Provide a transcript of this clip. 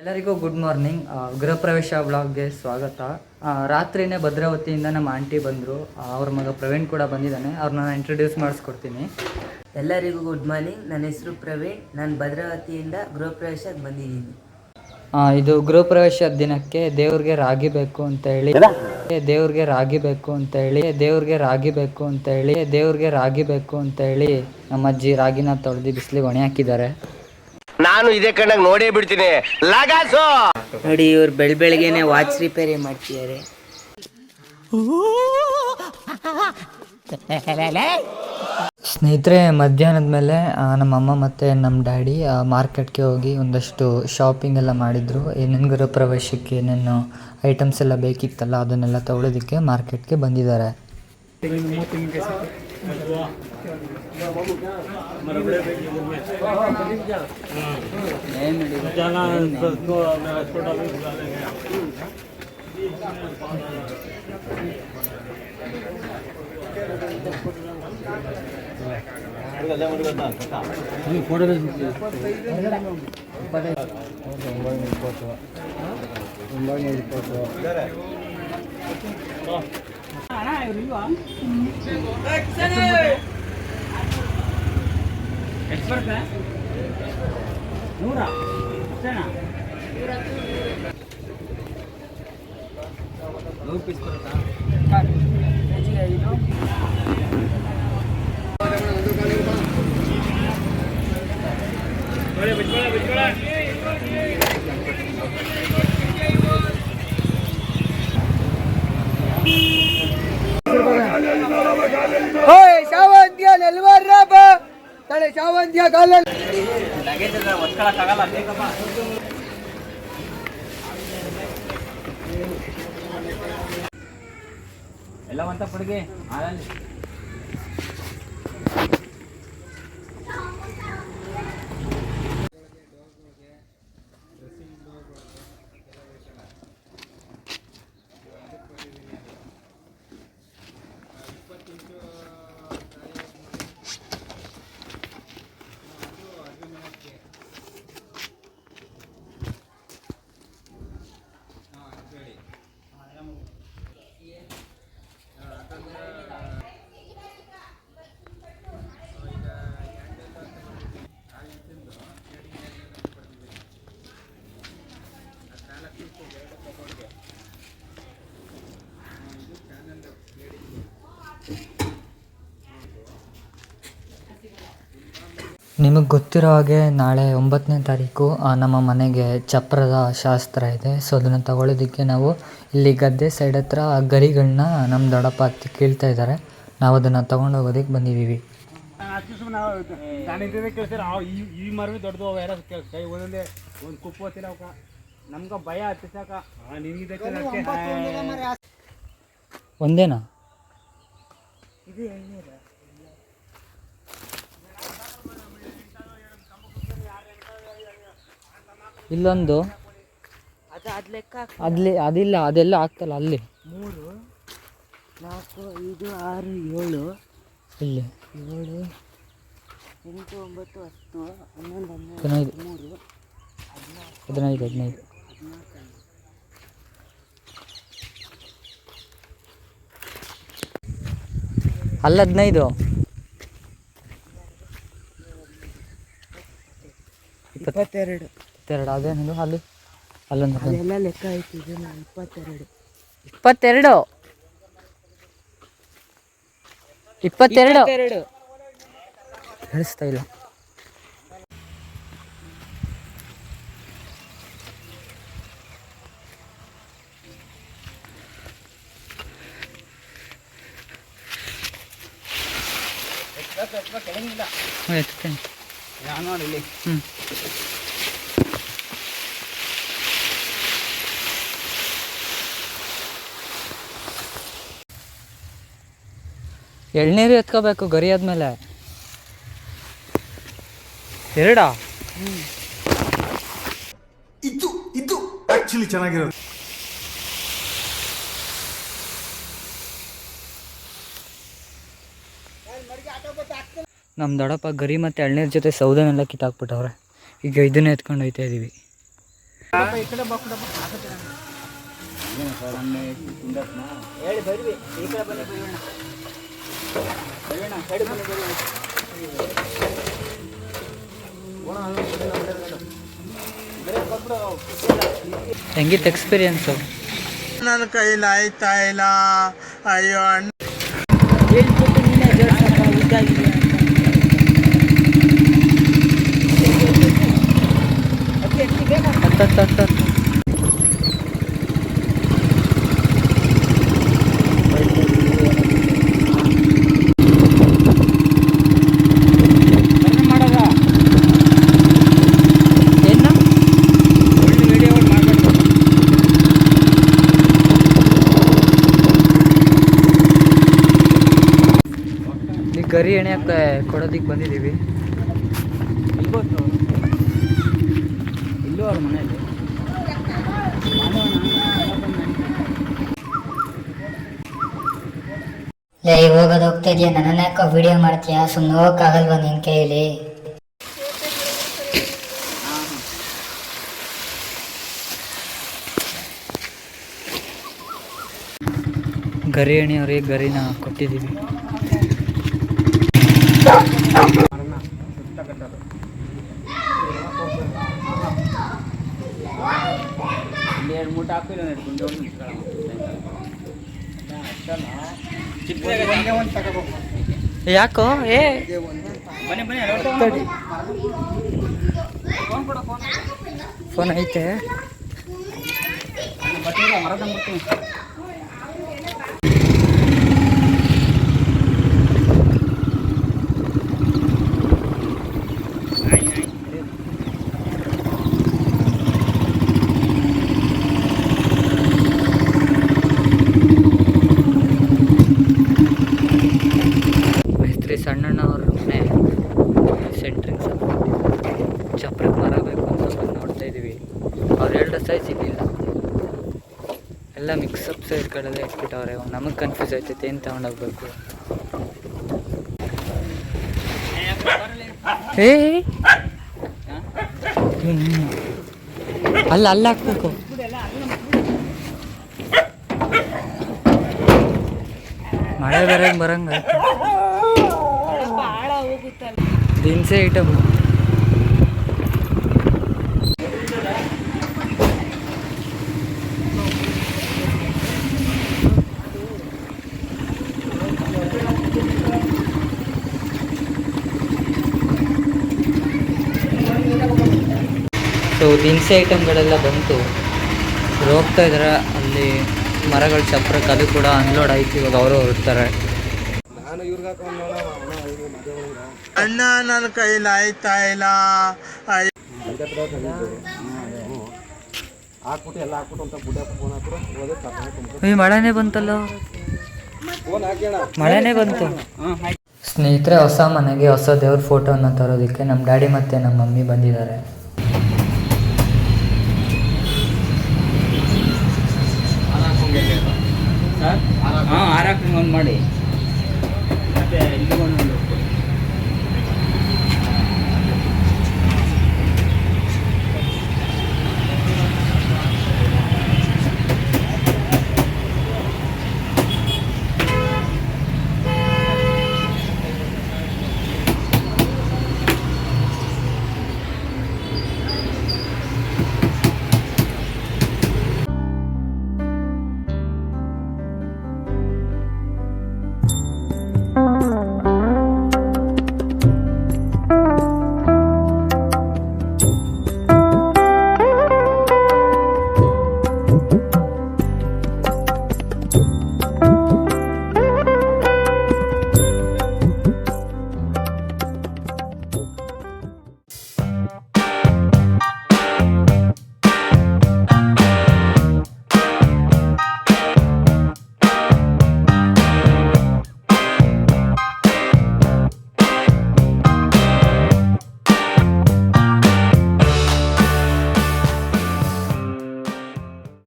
ಎಲ್ಲರಿಗೂ good morning ಗೃಹ ಪ್ರವೇಶ ಬ್ಲಾಗ್ಗೆ ಸ್ವಾಗತ. ರಾತ್ರಿನೇ ಭದ್ರಾವತಿಯಿಂದ ನಮ್ಮ ಆಂಟಿ ಬಂದರು. ಅವ್ರ ಮಗ ಪ್ರವೀಣ್ ಕೂಡ ಬಂದಿದ್ದಾನೆ. ಅವ್ರನ್ನ ಇಂಟ್ರೊಡ್ಯೂಸ್ ಮಾಡಿಸ್ಕೊಡ್ತೀನಿ. ಎಲ್ಲರಿಗೂ ಗುಡ್ ಮಾರ್ನಿಂಗ್ ನನ್ನ ಹೆಸರು ಪ್ರವೀಣ್. ನಾನು ಭದ್ರಾವತಿಯಿಂದ ಗೃಹ ಪ್ರವೇಶಕ್ಕೆ ಬಂದಿದ್ದೀನಿ ಇದು ಗೃಹ ಪ್ರವೇಶ ದಿನಕ್ಕೆ ದೇವ್ರಿಗೆ ರಾಗಿ ಬೇಕು ಅಂತ ಹೇಳಿ, ದೇವ್ರಿಗೆ ರಾಗಿ ಬೇಕು ಅಂತ ಹೇಳಿ, ದೇವ್ರಿಗೆ ರಾಗಿ ಬೇಕು ಅಂತ ಹೇಳಿ, ದೇವ್ರಿಗೆ ರಾಗಿ ಬೇಕು ಅಂತ ಹೇಳಿ ನಮ್ಮ ಅಜ್ಜಿ ರಾಗಿನ ತೊಳೆದು ಬಿಸಿಲಿಗೆ ಒಣೆ ಹಾಕಿದ್ದಾರೆ ನಾನು ಇದೇ ಕಣ್ಣಾಗ ನೋಡೇ ಬಿಡ್ತೀನಿ. ಲಗಾಸು! ನೋಡಿ ಇವ್ರು ಬೆಳ್ ಬೆಳಗ್ಗೆನೆ ವಾಚ್ ರಿಪೇರಿ ಮಾಡ್ತಿದ್ದಾರೆ. ಸ್ನೇಹಿತರೆ ಮಧ್ಯಾಹ್ನದ ಮೇಲೆ ನಮ್ಮಮ್ಮ ನಮ್ಮ ಅಮ್ಮ ಮತ್ತು ನಮ್ಮ ಡ್ಯಾಡಿ ಮಾರ್ಕೆಟ್ಗೆ ಹೋಗಿ ಒಂದಷ್ಟು ಶಾಪಿಂಗ್ ಎಲ್ಲ ಮಾಡಿದರು. ಏನೇನು ಗೃಹ ಪ್ರವೇಶಕ್ಕೆ ಏನೇನು ಐಟಮ್ಸ್ ಎಲ್ಲ ಬೇಕಿತ್ತಲ್ಲ ಅದನ್ನೆಲ್ಲ ತಗೊಳ್ಳೋದಕ್ಕೆ ಮಾರ್ಕೆಟ್ಗೆ ಬಂದಿದ್ದಾರೆ. जाना सबको मेरा छोटा भी बुला लेंगे फोटो ಇಪ್ಪತ್ತು ಒಂಬೈನೂರ ಇಪ್ಪತ್ತು ಅಣ್ಣ ಇವ್ರು ಇಲ್ವಾ expert kan? Nura, sana. Nura tuh. Lupis pertama. Kan, gaji ya itu. Oh! ಕಾಲಲ್ಲಿ ಶಾವಂತಿಯ ಎಲ್ಲ ಎಲ್ಲವಂತ ಪಡ್ಗೆ ಆರಲ್ಲಿ ನಿಮಗೆ ಗೊತ್ತಿರೋ ಹಾಗೆ ನಾಳೆ ಒಂಬತ್ತನೇ ತಾರೀಕು ನಮ್ಮ ಮನೆಗೆ ಚಪ್ರದ ಶಾಸ್ತ್ರ ಇದೆ. ಸೊ ಅದನ್ನು ತಗೊಳ್ಳೋದಕ್ಕೆ ನಾವು ಇಲ್ಲಿ ಗದ್ದೆ ಸೈಡ್ ಹತ್ರ ಗರಿಗಳನ್ನ ನಮ್ಮ ದೊಡ್ಡಪ್ಪ ಹತ್ತಿ ಕೇಳ್ತಾ ಇದ್ದಾರೆ ನಾವು ಅದನ್ನು ತೊಗೊಂಡೋಗೋದಕ್ಕೆ ಬಂದಿದ್ದೀವಿ. ಒಂದೇನಾ ಕೇಳ್ತೀರ ಅವ್ ಈ ಈ ಮರವಿ ದೊಡ್ಡದು ಅವ ಯಾರು ಕೈ ಒಂದೊಂದೇ ಒಂದು ಕುಪ್ಪು ಹೋಗ್ತಿಲ್ಲ ಅವಕ್ಕ ನಮ್ಗೆ ಭಯ ಹತ್ತಿಸಾಕ ನಿನಗಿದೆ ಎಣ್ಣೀರ ಇಲ್ಲೊಂದು. ಅದು ಅದು ಲೆಕ್ಕ ಅಲ್ಲಿ ಅದಿಲ್ಲ ಅದೆಲ್ಲ ಆಗ್ತಲ್ಲ ಅಲ್ಲಿ. ಮೂರು ನಾಲ್ಕು ಐದು ಆರು ಏಳು. ಇಲ್ಲಿ. ಏಳು ಎಂಟು ಒಂಬತ್ತು ಹತ್ತು ಹನ್ನೊಂದು ಹನ್ನೆರಡು ಹದಿನೈದು. ಮೂರು ಹದಿನೈದು ಹದಿನೈದು. ಅಲ್ಲ ಹದಿನೈದು ಇಪ್ಪತ್ತೆರಡು. ಇಪ್ಪತ್ತೆರಡು ಅದೇನಿದು ಅಲ್ಲಿ? ಅಲ್ಲೊಂದು ಹದಿನೈದು. ಲೆಕ್ಕ ಆಯ್ತು ಇದು ಇಪ್ಪತ್ತೆರಡು. ಇಪ್ಪತ್ತೆರಡು? ಇಪ್ಪತ್ತೆರಡು? ಕಳಿಸ್ತಾ ಇಲ್ಲ. ಹ್ಞೂ ಎತ್ತೀನಿ ನೋಡಿ ಇಲ್ಲಿ. ಹ್ಞೂ ಎಳ್ನೀರು ಎತ್ಕೋಬೇಕು ಗರಿ ಆದ್ಮೇಲೆ. ಎರಡಾ? ಇದು ಇದು ಆಕ್ಚುಲಿ ಚೆನ್ನಾಗಿರೋದು. ನಮ್ಮ ದೊಡ್ಡಪ್ಪ ಗರಿ ಮತ್ತು ಎಳ್ನೀರ್ ಜೊತೆ ಸೌದೆನೆಲ್ಲ ಕಿತ್ತಾಕ್ಬಿಟ್ಟವ್ರೆ. ಈಗ ಇದನ್ನ ಎತ್ಕೊಂಡು ಹೋಯ್ತಾ ಇದ್ದೀವಿ ಹೆಂಗಿತ್ತು ಎಕ್ಸ್ಪೀರಿಯನ್ಸ್ ನನ್ನ ಕೈಲಿ ಆಯ್ತಾ ಇಲ್ಲ? ಅಯ್ಯೋ ಅಣ್ಣ. ಹತ್ತತ್ತು ಗರಿ ಎಣೆಯಕ್ಕೆ ಕೊಡೋದಿಕ್ಕೆ ಬಂದಿದ್ದೀವಿ ಇಲ್ಗೋತ್ತು ಇಲ್ಲೂ ಅವ್ರ ಮನೆಯಲ್ಲಿ. ಲೇ ಹೋಗೋದು ಹೋಗ್ತಾ ಇದೆಯಾ? ನನ್ನ ಯಾಕೋ ವಿಡಿಯೋ ಮಾಡ್ತೀಯಾ? ಸುಮ್ಮನೆ ಹೋಗಕ್ಕಾಗಲ್ವಾ ನಿನ್ ಕೈಲಿ? ಗರಿ ಎಣೆಯವ್ರಿಗೆ ಗರಿನ ಕೊಟ್ಟಿದ್ದೀವಿ. ಮೂಟ ಹಾಕಿಲ್ಲ ತಗೋಬೇಕು ಯಾಕೋ? ಏ. ಫೋನ್ ಐತೆ ಬರ್ತೀನಿ ಮರ ತಂದ್ಬಿಡ್ತೀನಿ ಮೈತ್ರಿ ಸಣ್ಣಣ್ಣ ಅವ್ರ ಮನೆ ಸೆಂಟ್ರಿಂಗ್ ಸ್ವಲ್ಪ ಚಪ್ರಕ್ಕೆ ಮರ ಬೇಕು ಅಂತ ಬಂದು ನೋಡ್ತಾ ಇದ್ದೀವಿ ಹೇಳಿದ ಸೈಜ್ ಸಿಗಲಿಲ್ಲ ಎಲ್ಲ ಮಿಕ್ಸಪ್ ಸೈಜ್ಗಳೆಲ್ಲ ಇಟ್ಬಿಟ್ಟವ್ರೆ. ನಮಗೆ ಕನ್ಫ್ಯೂಸ್ ಆಯ್ತೈತೆ ಏನು ತಗೊಂಡೋಗ್ಬೇಕು? ಏ. ಅಲ್ಲ ಅಲ್ಲ ಹಾಕ್ಬೇಕು. ಮಳೆ ಬೇರೆ ಬರಂಗ ದಿನಸೆ ಐಟಮ್ ಸೊ ದಿನಸಿ ಐಟಮ್ಗಳೆಲ್ಲ ಬಂತು. ಹೋಗ್ತಾ ಇದ್ದಾರೆ ಅಲ್ಲಿ ಮರಗಳು ಚಪ್ರಕ್ಕೆ ಅದು ಕೂಡ ಅನ್ಲೋಡ್ ಆಯ್ತು. ಇವಾಗ ಅವರು ಹೊರಡ್ತಾರೆ. ಅಣ್ಣ ನನ್ನ ಕೈಲಿ ಆಯ್ತಾ ಇಲ್ಲ. ಅಯ್ಯೋ ಈ ಮಳೆನೇ ಬಂತಲ್ಲ? ಮಳೆನೇ ಬಂತು. ಸ್ನೇಹಿತರೆ ಹೊಸ ಮನೆಗೆ ಹೊಸ ದೇವ್ರ ಫೋಟೋನ ತರೋದಕ್ಕೆ ನಮ್ಮ ಡ್ಯಾಡಿ ಮತ್ತೆ ನಮ್ಮ ಮಮ್ಮಿ ಬಂದಿದ್ದಾರೆ. ಹಾಂ ಆರಾಕ್ರಿ ಒಂದು ಮಾಡಿ